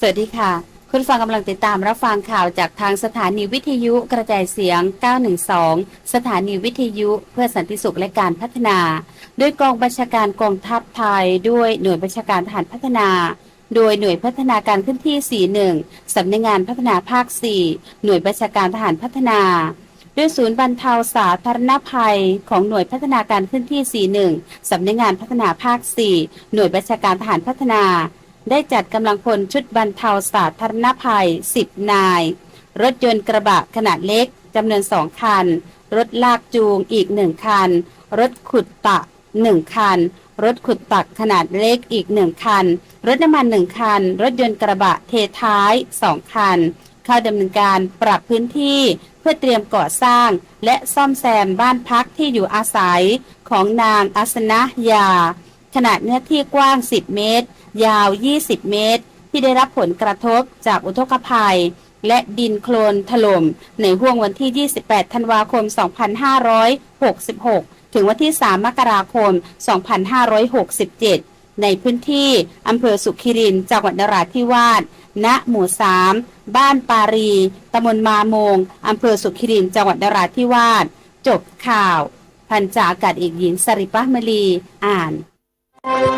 สวัสดีค่ะ คุณฟังกำลังติดตามรับฟังข่าวจากทางสถานีวิทยุกระจายเสียง 912 สถานีวิทยุเพื่อสันติสุขและการพัฒนาโดยกองบัญชาการกองทัพไทย ด้วยหน่วยบัญชาการทหารพัฒนา โดยหน่วยพัฒนาการขึ้นที่ 41 สำนักงานพัฒนาภาค 4 หน่วยบัญชาการทหารพัฒนา ด้วยศูนย์บรรเทาสาธารณภัย ของหน่วยพัฒนาการขึ้นที่ 41 สำนักงานพัฒนาภาค 4 หน่วยบัญชาการทหารพัฒนา ได้จัดกำลังพลชุดบรรเทาสาธารณภัย 10 นาย รถยนต์กระบะขนาดเล็กจำนวน 2 คัน รถลากจูงอีก 1 คัน รถขุดตัก1คัน รถขุดตักขนาดเล็กอีก 1 คัน รถน้ำมัน 1 คัน รถยนต์กระบะเทท้าย 2 คัน เข้าดำเนินการปรับพื้นที่เพื่อเตรียมก่อสร้าง และซ่อมแซมบ้านพักที่อยู่อาศัยของนางอัสนะยา ขนาดเนื้อที่กว้าง 10 เมตร ยาว 20 เมตร ที่ได้รับผลกระทบจากอุทกภัย และดินโคลนถล่ม ในห่วงวันที่ 28 ธันวาคม 2566 ถึงวันที่ 3 มกราคม 2567 ในพื้นที่อำเภอสุขิรินจังหวัดนราธิวาสณหมู่ 3 บ้านปารีตำบลมาโมงอำเภอสุขิรินจังหวัดนราธิวาสจบข่าว พันจ่าอากาศเอกหญิงสริปะมลีอ่าน Thank you.